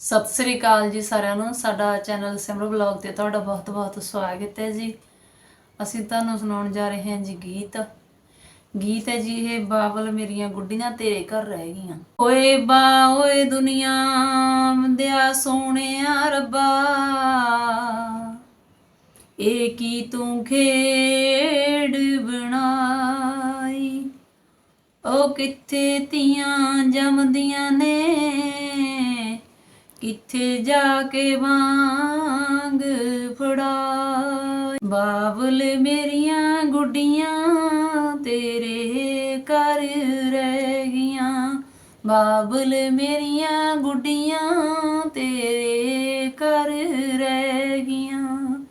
ਸਤਿ ਸ੍ਰੀ ਅਕਾਲ ਜੀ ਸਾਰਿਆਂ ਨੂੰ। ਸਾਡਾ ਚੈਨਲ ਸਿਮਰ ਬਲੌਗ ਤੇ ਤੁਹਾਡਾ ਬਹੁਤ-ਬਹੁਤ ਸਵਾਗਤ ਹੈ ਜੀ। ਅਸੀਂ ਤੁਹਾਨੂੰ ਸੁਣਾਉਣ ਜਾ ਰਹੇ ਹਾਂ ਜੀ ਗੀਤ। ਗੀਤ ਹੈ ਜੀ ਇਹ ਬਾਬਲ ਮੇਰੀਆਂ ਗੁੱਡੀਆਂ ਤੇਰੇ ਘਰ ਰਹਿ ਗਈਆਂ। ਓਏ ਬਾ, ਓਏ ਦੁਨੀਆ ਦਿਆ ਸੋਹਣਿਆ ਰੱਬਾ। ਇਹ ਕੀ ਤੂੰ ਖੇਡ ਬਣਾਈ? ਉਹ ਕਿੱਥੇ ਧੀਆਂ ਜੰਮਦੀਆਂ ਨੇ? ਕਿੱਥੇ ਜਾ ਕੇ ਵਾਂਗ ਫੜਾ ਬਾਬਲ ਮੇਰੀਆਂ ਗੁੱਡੀਆਂ ਤੇਰੇ ਘਰ ਰਹਿ ਗਈਆਂ। ਬਾਬਲ ਮੇਰੀਆਂ ਗੁੱਡੀਆਂ ਤੇਰੇ ਘਰ ਰਹਿ ਗਈਆਂ।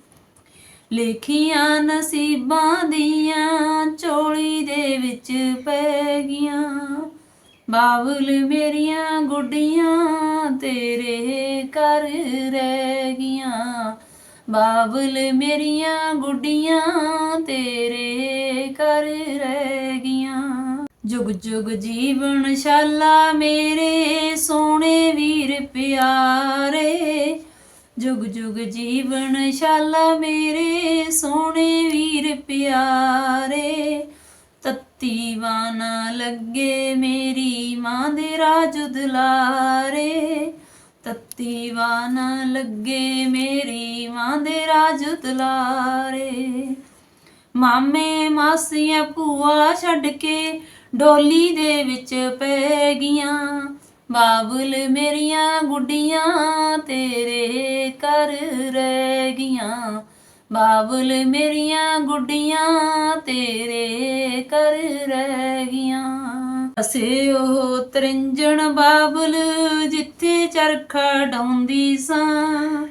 ਲਿਖੀਆਂ ਨਸੀਬਾਂ ਦੀਆਂ ਚੋਲੀ ਦੇ ਵਿੱਚ ਪੈ ਗਈਆਂ। ਬਾਬਲ ਮੇਰੀਆਂ ਗੁੱਡੀਆਂ ਤੇਰੇ ਘਰ ਰਹਿ ਗਈਆਂ। ਬਾਬਲ ਮੇਰੀਆਂ ਗੁੱਡੀਆਂ ਤੇਰੇ ਘਰ ਰਹਿ ਗਈਆਂ। ਜੁਗ ਜੁਗ ਜੀਵਨ ਸ਼ਾਲਾ ਮੇਰੇ ਸੋਹਣੇ ਵੀਰ ਪਿਆਰੇ। ਜੁਗ ਜੁਗ ਜੀਵਨ ਸ਼ਾਲਾ ਮੇਰੇ ਸੋਹਣੇ ਵੀਰ ਪਿਆਰੇ। ਤੀਵਾ ਨਾ ਲੱਗੇ ਮੇਰੀ ਮਾਂ ਦੇ ਰਾਜ ਦੁਲਾਰੇ ਤੱਤੀ ਵਾਨਾ ਲੱਗੇ ਮੇਰੀ ਮਾਂ ਦੇ ਰਾਜ ਦੁਲਾਰੇ ਮਾਮੇ ਮਾਸੀਆਂ ਭੂਆ ਛੱਡ ਕੇ ਡੋਲੀ ਦੇ ਵਿੱਚ ਪੈ ਗਈਆਂ। ਬਾਬਲ ਮੇਰੀਆਂ ਗੁੱਡੀਆਂ ਤੇਰੇ ਘਰ ਰਹਿ ਗਈਆਂ। ਬਾਬਲ ਮੇਰੀਆਂ ਗੁੱਡੀਆਂ ਤੇਰੇ ਘਰ ਰਹਿ ਗਈਆਂ। ਅਸੇ ਉਹ ਤਰਿੰਜਣ ਬਾਬਲ ਜਿੱਥੇ ਚਰਖਾ ਡਾਉਂਦੀ ਸਾਂ।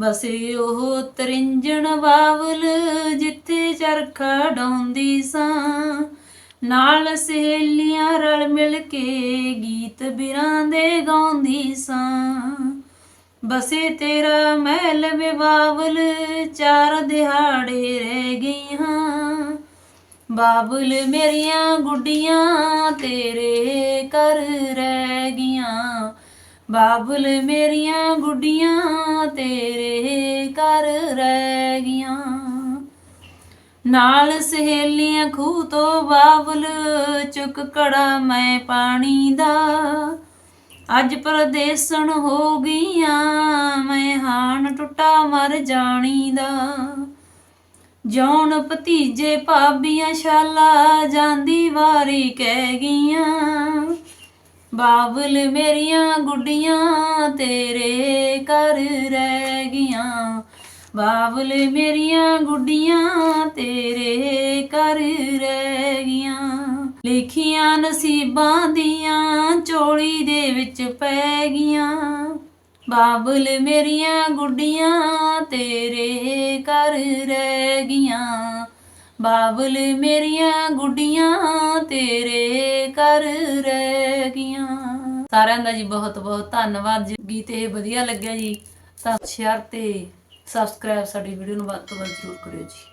ਬਸੇ ਉਹ ਤਰਿੰਜਣ ਬਾਬਲ ਜਿੱਥੇ ਚਰਖਾ ਡਾਉਂਦੀ ਸਾਂ। ਨਾਲ ਸਹੇਲੀਆਂ ਰਲ ਮਿਲ ਕੇ ਗੀਤ ਬਿਰਾਂ ਦੇ ਗਾਉਂਦੀ ਸਾਂ। ਬਸੇ ਤੇਰਾ ਮਹਿਲ ਵੇ ਬਾਬਲ ਚਾਰ ਦਿਹਾੜੇ ਰਹਿ ਗਈਆਂ। ਬਾਬਲ ਮੇਰੀਆਂ ਗੁੱਡੀਆਂ ਤੇਰੇ ਘਰ ਰਹਿ ਗਈਆਂ। ਬਾਬਲ ਮੇਰੀਆਂ ਗੁੱਡੀਆਂ ਤੇਰੇ ਘਰ ਰਹਿ ਗਈਆਂ। ਨਾਲ ਸਹੇਲੀਆਂ ਖੂਹ ਤੋਂ ਬਾਬਲ, ਚੁੱਕ ਕੜਾ ਮੈਂ ਪਾਣੀ ਦਾ। ਅੱਜ ਪਰਦੇਸਣ ਹੋ ਗਈਆਂ, ਮੈਂ ਹਾਣ ਟੁੱਟਾ ਮਰ ਜਾਣੀ ਦਾ ਜੌਣ ਭਤੀਜੇ ਭਾਬੀਆਂ ਸ਼ਾਲਾ ਜਾਂਦੀ ਵਾਰੀ ਕਹਿ ਗਈਆਂ ਬਾਬਲ ਮੇਰੀਆਂ ਗੁੱਡੀਆਂ ਤੇਰੇ ਘਰ ਰਹਿ ਗਈਆਂ। ਬਾਬਲ ਮੇਰੀਆਂ ਗੁੱਡੀਆਂ ਤੇਰੇ ਘਰ ਰਹਿ ਗਈਆਂ। ਲਿਖੀਆਂ ਨਸੀਬਾਂ ਦੀਆਂ ਚੋਲੀ ਦੇ ਵਿੱਚ ਪੈ ਗਈਆਂ। ਬਾਬਲ ਮੇਰੀਆਂ ਗੁੱਡੀਆਂ ਤੇਰੇ ਘਰ ਰਹਿ ਗਈਆਂ। ਬਾਬਲ ਮੇਰੀਆਂ ਗੁੱਡੀਆਂ ਤੇਰੇ ਘਰ ਰਹਿ ਗਈਆਂ। ਸਾਰਿਆਂ ਦਾ ਜੀ ਬਹੁਤ ਬਹੁਤ ਧੰਨਵਾਦ ਜੀ। ਗੀਤ ਇਹ ਵਧੀਆ ਲੱਗਿਆ ਜੀ। ਤਾਂ ਸ਼ੇਅਰ ਤੇ ਸਬਸਕ੍ਰਾਈਬ ਸਾਡੀ ਵੀਡੀਓ ਨੂੰ ਵੱਧ ਤੋਂ ਵੱਧ ਜ਼ਰੂਰ ਕਰਿਓ ਜੀ।